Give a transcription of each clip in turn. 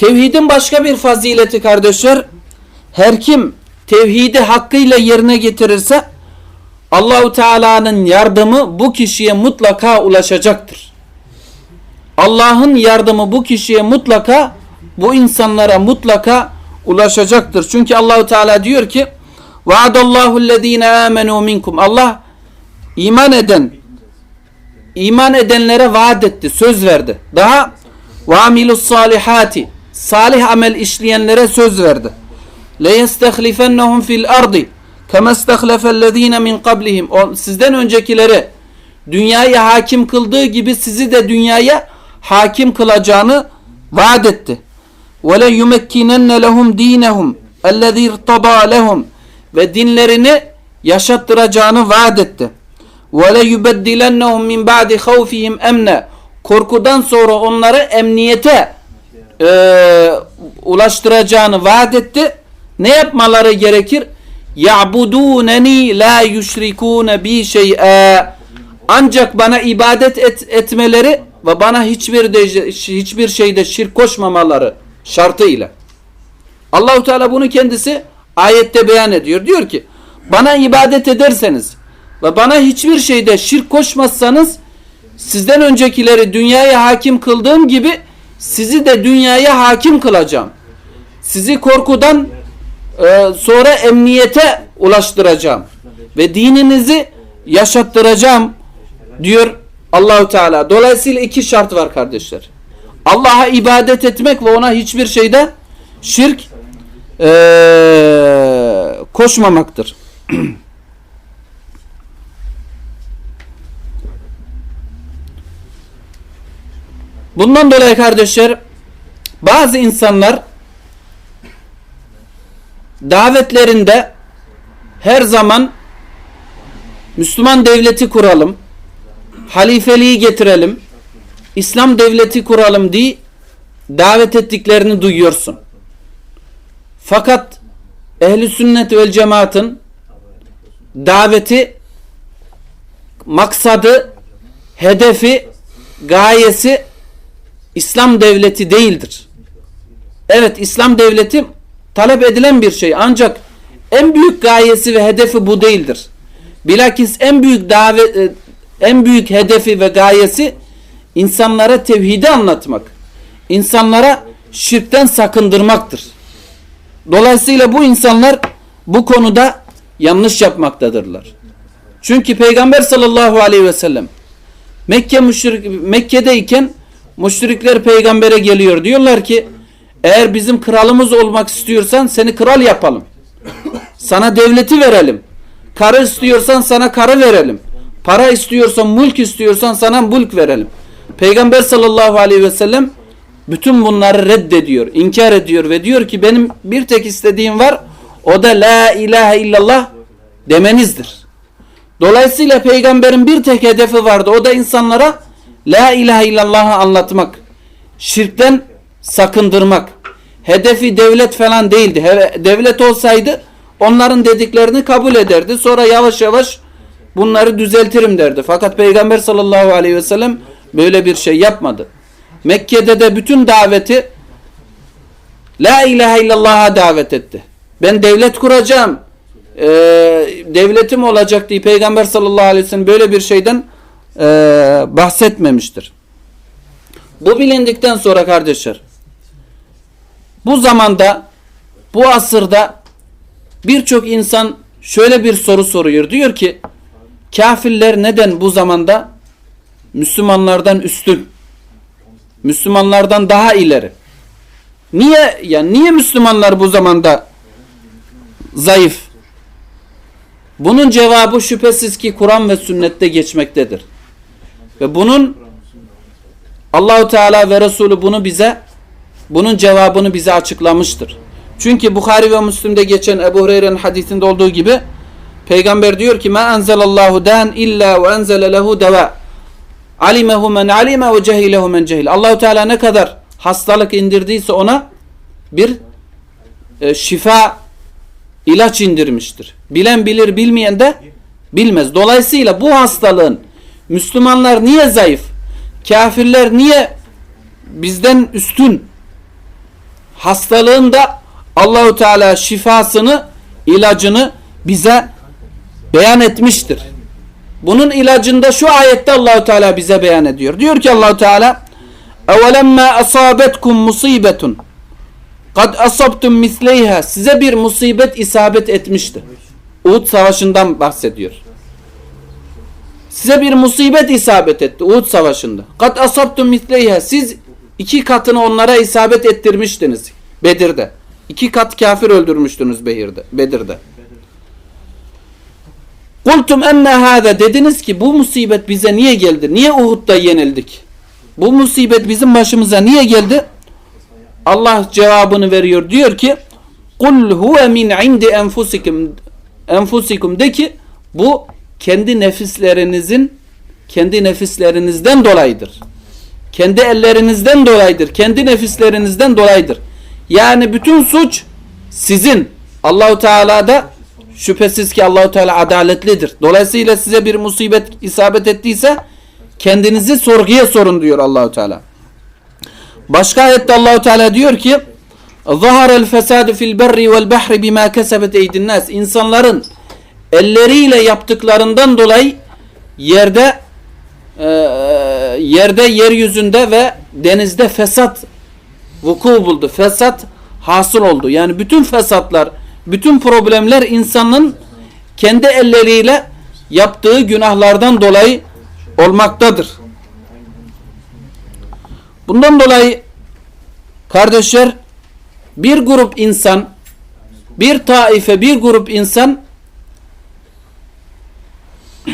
Tevhidin başka bir fazileti kardeşler, her kim tevhidi hakkıyla yerine getirirse Allahu Teala'nın yardımı bu kişiye mutlaka ulaşacaktır. Allah'ın yardımı bu kişiye mutlaka bu insanlara mutlaka ulaşacaktır. Çünkü Allahu Teala diyor ki: "Vaadallahu ellezine amenu minkum." Allah iman eden iman edenlere vaat etti, söz verdi. Daha ve amilus salihati salih amel işleyenlere söz verdi. Yestehlifennehum fil ardi kema istehlefellezine min qablihim. O sizden öncekileri dünyaya hakim kıldığı gibi sizi de dünyaya hakim kılacağını vaat etti. Le yumekkinenne lehum dinehum ellezî irtada lehum ve dinlerini yaşattıracağını vaat etti. Le yubeddilennehum min ba'di havfihim emne korkudan sonra onları emniyete e, ulaştıracağını vaat etti. Ne yapmaları gerekir? Ya'buduneni la yüşrikûne bi şey'e ancak bana ibadet et, etmeleri ve bana hiçbir de, hiçbir şeyde şirk koşmamaları şartıyla. Allahu Teala bunu kendisi ayette beyan ediyor. Diyor ki bana ibadet ederseniz ve bana hiçbir şeyde şirk koşmazsanız sizden öncekileri dünyaya hakim kıldığım gibi sizi de dünyaya hakim kılacağım. Sizi korkudan e, sonra emniyete ulaştıracağım ve dininizi yaşattıracağım diyor Allahu Teala. Dolayısıyla iki şart var kardeşler. Allah'a ibadet etmek ve ona hiçbir şeyde şirk e, koşmamaktır. Bundan dolayı kardeşler bazı insanlar davetlerinde her zaman Müslüman devleti kuralım, halifeliği getirelim, İslam devleti kuralım diye davet ettiklerini duyuyorsun. Fakat ehli sünnet vel cemaatın daveti maksadı, hedefi, gayesi İslam devleti değildir. Evet İslam devleti talep edilen bir şey ancak en büyük gayesi ve hedefi bu değildir. Bilakis en büyük davet en büyük hedefi ve gayesi insanlara tevhidi anlatmak. insanlara şirkten sakındırmaktır. Dolayısıyla bu insanlar bu konuda yanlış yapmaktadırlar. Çünkü Peygamber sallallahu aleyhi ve sellem Mekke müşrik Mekke'deyken müşrikler peygambere geliyor. Diyorlar ki eğer bizim kralımız olmak istiyorsan seni kral yapalım. Sana devleti verelim. Karı istiyorsan sana karı verelim. Para istiyorsan, mülk istiyorsan sana mülk verelim. Peygamber sallallahu aleyhi ve sellem bütün bunları reddediyor, inkar ediyor ve diyor ki benim bir tek istediğim var o da la ilahe illallah demenizdir. Dolayısıyla peygamberin bir tek hedefi vardı. O da insanlara la ilahe illallah'ı anlatmak. Şirkten sakındırmak. Hedefi devlet falan değildi. Devlet olsaydı onların dediklerini kabul ederdi. Sonra yavaş yavaş bunları düzeltirim derdi. Fakat Peygamber sallallahu aleyhi ve sellem böyle bir şey yapmadı. Mekke'de de bütün daveti La ilahe illallah'a davet etti. Ben devlet kuracağım. Ee, devletim olacak diye Peygamber sallallahu aleyhi ve sellem böyle bir şeyden e, bahsetmemiştir. Bu bilindikten sonra kardeşler bu zamanda bu asırda birçok insan şöyle bir soru soruyor. Diyor ki kafirler neden bu zamanda Müslümanlardan üstün? Müslümanlardan daha ileri. Niye yani niye Müslümanlar bu zamanda zayıf? Bunun cevabı şüphesiz ki Kur'an ve sünnette geçmektedir. Ve bunun Allahu Teala ve Resulü bunu bize bunun cevabını bize açıklamıştır. Çünkü Bukhari ve Müslim'de geçen Ebu Hureyre'nin hadisinde olduğu gibi Peygamber diyor ki: "Ma enzelallahu dan illa ve enzele lehu deva." Alimehu men alime ve cehilehu men cehil. Allahu Teala ne kadar hastalık indirdiyse ona bir e, şifa ilaç indirmiştir. Bilen bilir, bilmeyen de bilmez. Dolayısıyla bu hastalığın Müslümanlar niye zayıf? Kafirler niye bizden üstün? hastalığında Allahu Teala şifasını, ilacını bize beyan etmiştir. Bunun ilacında şu ayette Allahu Teala bize beyan ediyor. Diyor ki Allahu Teala: "Evelemma asabetkum musibetun kad asabtum misleyha." Size bir musibet isabet etmişti. Uhud savaşından bahsediyor. Size bir musibet isabet etti Uhud savaşında. Kad asabtum misleyha. Siz iki katını onlara isabet ettirmiştiniz Bedir'de. İki kat kafir öldürmüştünüz Behir'de, Bedir'de. Kultum enne hâze dediniz ki bu musibet bize niye geldi? Niye Uhud'da yenildik? Bu musibet bizim başımıza niye geldi? Allah cevabını veriyor. Diyor ki Kul huve min indi enfusikum enfusikum de ki bu kendi nefislerinizin kendi nefislerinizden dolayıdır. Kendi ellerinizden dolayıdır. Kendi nefislerinizden dolayıdır. Yani bütün suç sizin. Allahu Teala'da şüphesiz ki Allahu Teala adaletlidir. Dolayısıyla size bir musibet isabet ettiyse kendinizi sorguya sorun diyor Allahu Teala. Başka ayette Allahu Teala diyor ki: "Zahara'l fesadu fil berri vel bahri bima kesebet eydin nas." İnsanların elleriyle yaptıklarından dolayı yerde e, yerde yeryüzünde ve denizde fesat vuku buldu. Fesat hasıl oldu. Yani bütün fesatlar, bütün problemler insanın kendi elleriyle yaptığı günahlardan dolayı olmaktadır. Bundan dolayı kardeşler bir grup insan bir taife bir grup insan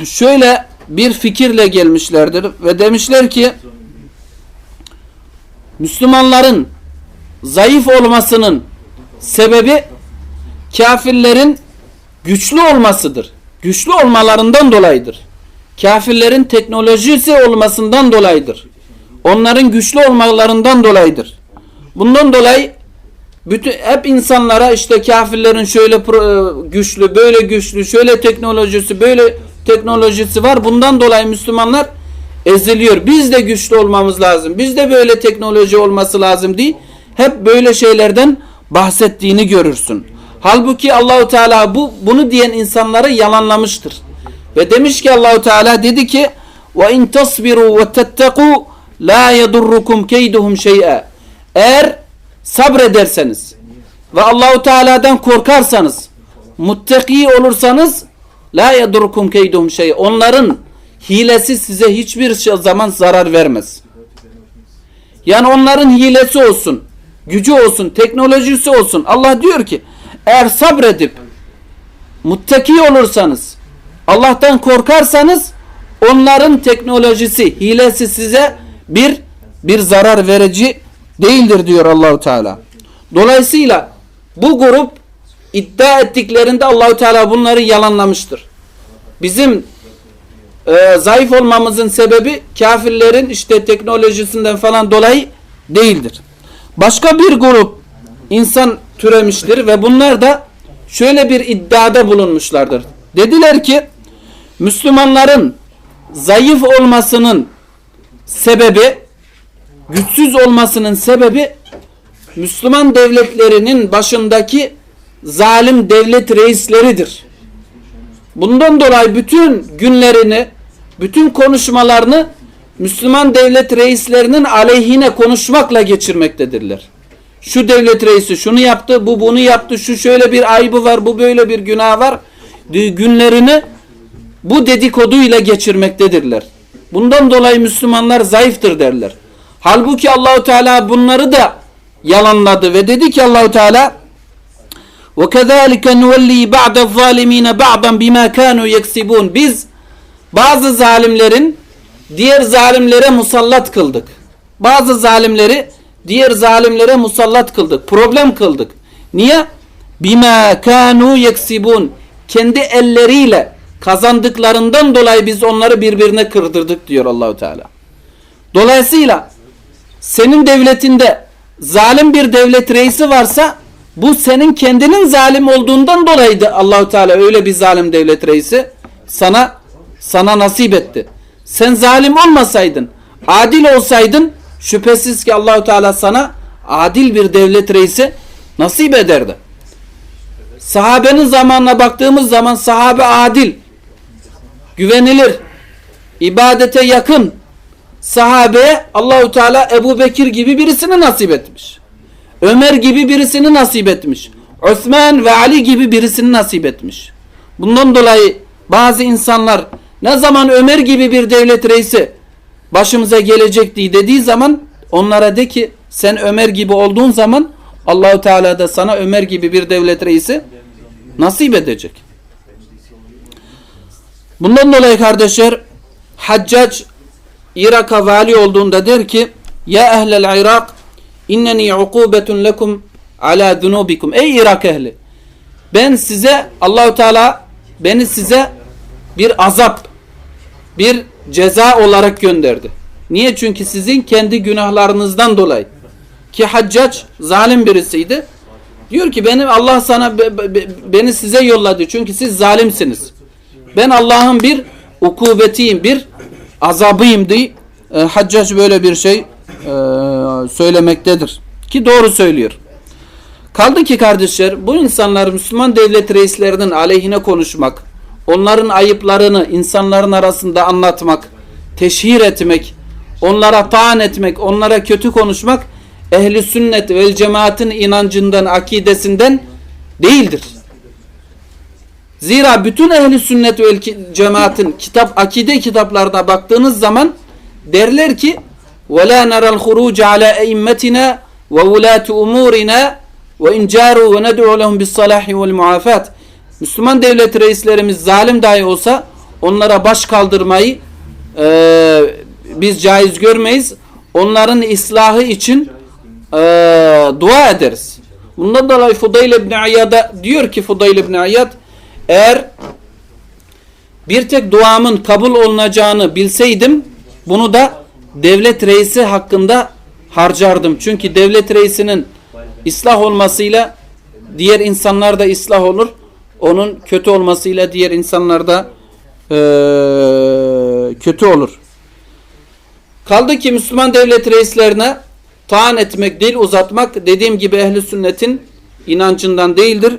şöyle bir fikirle gelmişlerdir ve demişler ki Müslümanların zayıf olmasının sebebi kafirlerin güçlü olmasıdır. Güçlü olmalarından dolayıdır. Kafirlerin teknolojisi olmasından dolayıdır. Onların güçlü olmalarından dolayıdır. Bundan dolayı bütün hep insanlara işte kafirlerin şöyle pro, güçlü, böyle güçlü, şöyle teknolojisi, böyle teknolojisi var. Bundan dolayı Müslümanlar eziliyor. Biz de güçlü olmamız lazım. Biz de böyle teknoloji olması lazım diye hep böyle şeylerden bahsettiğini görürsün. Halbuki Allahu Teala bu bunu diyen insanları yalanlamıştır. Ve demiş ki Allahu Teala dedi ki: "Ve in tasbiru ve tetteku la yedurrukum keyduhum şey'a." Eğer sabrederseniz ve Allahu Teala'dan korkarsanız, muttaki olursanız la yedurrukum keyduhum şey. Onların hilesi size hiçbir zaman zarar vermez. Yani onların hilesi olsun, gücü olsun, teknolojisi olsun. Allah diyor ki eğer sabredip muttaki olursanız, Allah'tan korkarsanız onların teknolojisi, hilesi size bir bir zarar verici değildir diyor Allahu Teala. Dolayısıyla bu grup iddia ettiklerinde Allahu Teala bunları yalanlamıştır. Bizim e, zayıf olmamızın sebebi kafirlerin işte teknolojisinden falan dolayı değildir. Başka bir grup insan türemiştir ve bunlar da şöyle bir iddiada bulunmuşlardır. Dediler ki Müslümanların zayıf olmasının sebebi güçsüz olmasının sebebi Müslüman devletlerinin başındaki zalim devlet reisleridir. Bundan dolayı bütün günlerini, bütün konuşmalarını Müslüman devlet reislerinin aleyhine konuşmakla geçirmektedirler. Şu devlet reisi şunu yaptı, bu bunu yaptı, şu şöyle bir ayıbı var, bu böyle bir günah var. Günlerini bu dedikoduyla geçirmektedirler. Bundan dolayı Müslümanlar zayıftır derler. Halbuki Allahu Teala bunları da yalanladı ve dedi ki Allahu Teala kezalike nuvelli ba'de zalimine ba'dan bima kanu yeksibun. Biz bazı zalimlerin diğer zalimlere musallat kıldık. Bazı zalimleri diğer zalimlere musallat kıldık. Problem kıldık. Niye? Bima kanu yeksibun. Kendi elleriyle kazandıklarından dolayı biz onları birbirine kırdırdık diyor Allahu Teala. Dolayısıyla senin devletinde zalim bir devlet reisi varsa bu senin kendinin zalim olduğundan dolayıydı Allahu Teala öyle bir zalim devlet reisi sana sana nasip etti. Sen zalim olmasaydın, adil olsaydın şüphesiz ki Allahu Teala sana adil bir devlet reisi nasip ederdi. Sahabenin zamanına baktığımız zaman sahabe adil, güvenilir, ibadete yakın sahabeye Allahu Teala Ebu Bekir gibi birisini nasip etmiş. Ömer gibi birisini nasip etmiş. Osman ve Ali gibi birisini nasip etmiş. Bundan dolayı bazı insanlar ne zaman Ömer gibi bir devlet reisi başımıza gelecek diye dediği zaman onlara de ki sen Ömer gibi olduğun zaman Allahu Teala da sana Ömer gibi bir devlet reisi nasip edecek. Bundan dolayı kardeşler Haccac Irak'a vali olduğunda der ki Ya ehlel Irak inneni ukubetun lekum ala zunubikum. Ey Irak ehli ben size Allahu Teala beni size bir azap bir ceza olarak gönderdi. Niye? Çünkü sizin kendi günahlarınızdan dolayı. Ki Haccac zalim birisiydi. Diyor ki benim Allah sana be, be, beni size yolladı. Çünkü siz zalimsiniz. Ben Allah'ın bir ukubetiyim, bir azabıyım diye e, Haccac böyle bir şey söylemektedir. Ki doğru söylüyor. Kaldı ki kardeşler bu insanlar Müslüman devlet reislerinin aleyhine konuşmak, onların ayıplarını insanların arasında anlatmak, teşhir etmek, onlara taan etmek, onlara kötü konuşmak ehli sünnet ve cemaatin inancından, akidesinden değildir. Zira bütün ehli sünnet ve cemaatin kitap akide kitaplarına baktığınız zaman derler ki وَلَا نَرَى الْخُرُوجَ عَلَى اَئِمَّتِنَا وَوُلَاتُ اُمُورِنَا وَاِنْ جَارُوا وَنَدْعُوا لَهُمْ بِالصَّلَاحِ وَالْمُعَافَاتِ Müslüman devlet reislerimiz zalim dahi olsa onlara baş kaldırmayı e, biz caiz görmeyiz. Onların islahı için e, dua ederiz. Bundan dolayı Fudayl ibn Ayyad'a diyor ki Fudayl ibn Ayyad eğer bir tek duamın kabul olunacağını bilseydim bunu da devlet reisi hakkında harcardım. Çünkü devlet reisinin ıslah olmasıyla diğer insanlar da ıslah olur. Onun kötü olmasıyla diğer insanlar da e, kötü olur. Kaldı ki Müslüman devlet reislerine taan etmek, dil uzatmak dediğim gibi ehli sünnetin inancından değildir.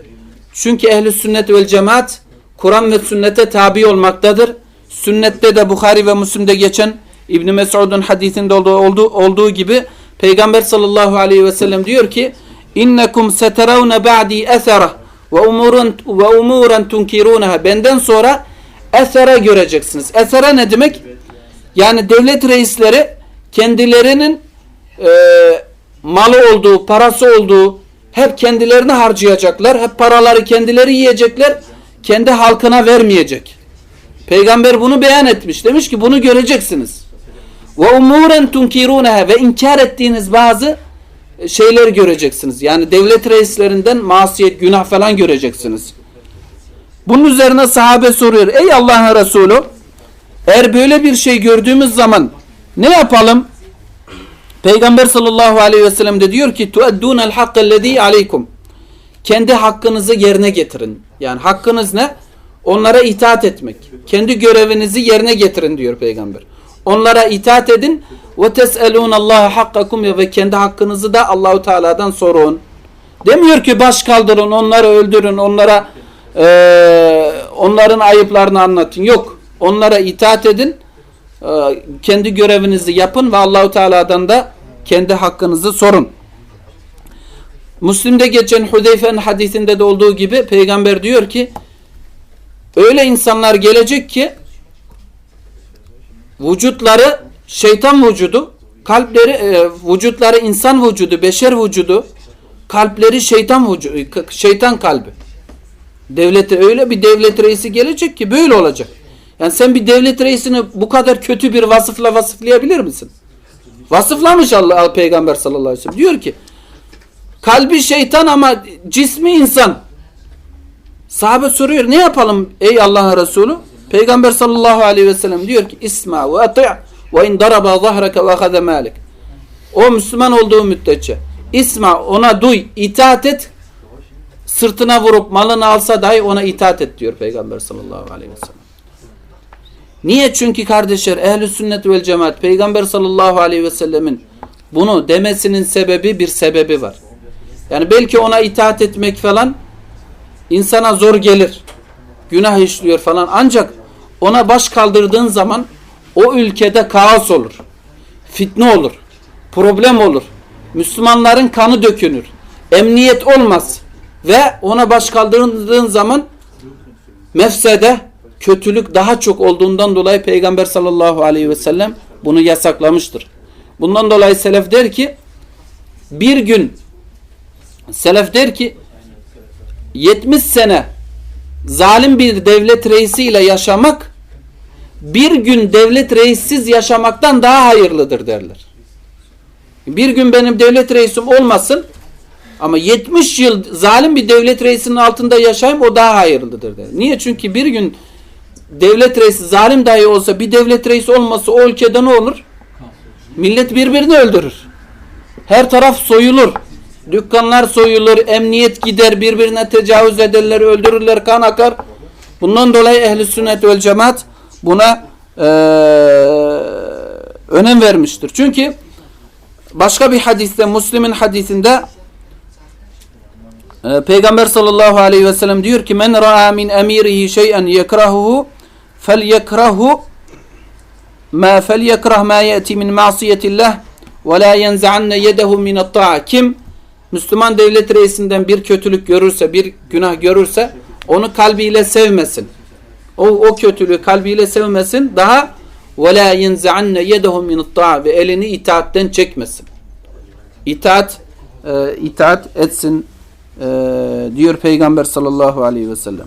Çünkü ehli sünnet ve cemaat Kur'an ve sünnete tabi olmaktadır. Sünnette de Bukhari ve Müslim'de geçen İbn Mesud'un hadisinde olduğu, olduğu, olduğu gibi Peygamber sallallahu aleyhi ve sellem diyor ki innekum seteravne ba'di esera ve umurun ve umuran tunkirunaha benden sonra esera göreceksiniz. Esera ne demek? Yani devlet reisleri kendilerinin e, malı olduğu, parası olduğu hep kendilerini harcayacaklar. Hep paraları kendileri yiyecekler. Kendi halkına vermeyecek. Peygamber bunu beyan etmiş. Demiş ki bunu göreceksiniz. Ve umuren tunkiruneha ve inkar ettiğiniz bazı şeyler göreceksiniz. Yani devlet reislerinden masiyet, günah falan göreceksiniz. Bunun üzerine sahabe soruyor. Ey Allah'ın Resulü eğer böyle bir şey gördüğümüz zaman ne yapalım? Peygamber sallallahu aleyhi ve sellem de diyor ki tueddûnel hakkellezî aleykum kendi hakkınızı yerine getirin. Yani hakkınız ne? Onlara itaat etmek. Kendi görevinizi yerine getirin diyor peygamber. Onlara itaat edin ve tes'elûn Allah hakkakum ve kendi hakkınızı da Allahu Teala'dan sorun. Demiyor ki baş kaldırın, onları öldürün, onlara e, onların ayıplarını anlatın. Yok. Onlara itaat edin. E, kendi görevinizi yapın ve Allahu Teala'dan da kendi hakkınızı sorun. Müslim'de geçen Hudeyfe'nin hadisinde de olduğu gibi peygamber diyor ki öyle insanlar gelecek ki vücutları şeytan vücudu, kalpleri e, vücutları insan vücudu, beşer vücudu, kalpleri şeytan vücudu, şeytan kalbi. Devlete öyle bir devlet reisi gelecek ki böyle olacak. Yani sen bir devlet reisini bu kadar kötü bir vasıfla vasıflayabilir misin? Vasıflamış Allah Peygamber sallallahu aleyhi ve sellem. Diyor ki kalbi şeytan ama cismi insan. Sahabe soruyor ne yapalım ey Allah'ın Resulü? Peygamber sallallahu aleyhi ve sellem diyor ki İsma ve ati' ve in daraba zahraka ve akhadha malik. O Müslüman olduğu müddetçe İsma ona duy, itaat et. Sırtına vurup malını alsa dahi ona itaat et diyor Peygamber sallallahu aleyhi ve sellem. Niye? Çünkü kardeşler ehli sünnet vel cemaat Peygamber sallallahu aleyhi ve sellemin bunu demesinin sebebi bir sebebi var. Yani belki ona itaat etmek falan insana zor gelir. Günah işliyor falan. Ancak ona baş kaldırdığın zaman o ülkede kaos olur. Fitne olur. Problem olur. Müslümanların kanı dökünür. Emniyet olmaz. Ve ona baş kaldırdığın zaman mefsede, kötülük daha çok olduğundan dolayı Peygamber sallallahu aleyhi ve sellem bunu yasaklamıştır. Bundan dolayı selef der ki bir gün selef der ki 70 sene zalim bir devlet reisiyle yaşamak bir gün devlet reissiz yaşamaktan daha hayırlıdır derler. Bir gün benim devlet reisim olmasın ama 70 yıl zalim bir devlet reisinin altında yaşayayım o daha hayırlıdır der. Niye? Çünkü bir gün devlet reisi zalim dahi olsa bir devlet reisi olmasa o ülkede ne olur? Millet birbirini öldürür. Her taraf soyulur. Dükkanlar soyulur, emniyet gider, birbirine tecavüz ederler, öldürürler, kan akar. Bundan dolayı ehli sünnet vel cemaat buna eee, önem vermiştir. Çünkü başka bir hadiste, Müslim'in hadisinde e, Peygamber sallallahu aleyhi ve sellem diyor ki men ra'a min emirihi şey'en yekrahuhu fel yekrahu ma fel yekrah ma yeti min masiyetillah ve la yenza'anne yedehu min ta'a kim Müslüman devlet reisinden bir kötülük görürse, bir günah görürse onu kalbiyle sevmesin. O, o kötülüğü kalbiyle sevmesin. Daha وَلَا يَنْزَعَنَّ يَدَهُ مِنَ الطَّاعِ Ve elini itaatten çekmesin. İtaat, e, itaat etsin e, diyor Peygamber sallallahu aleyhi ve sellem.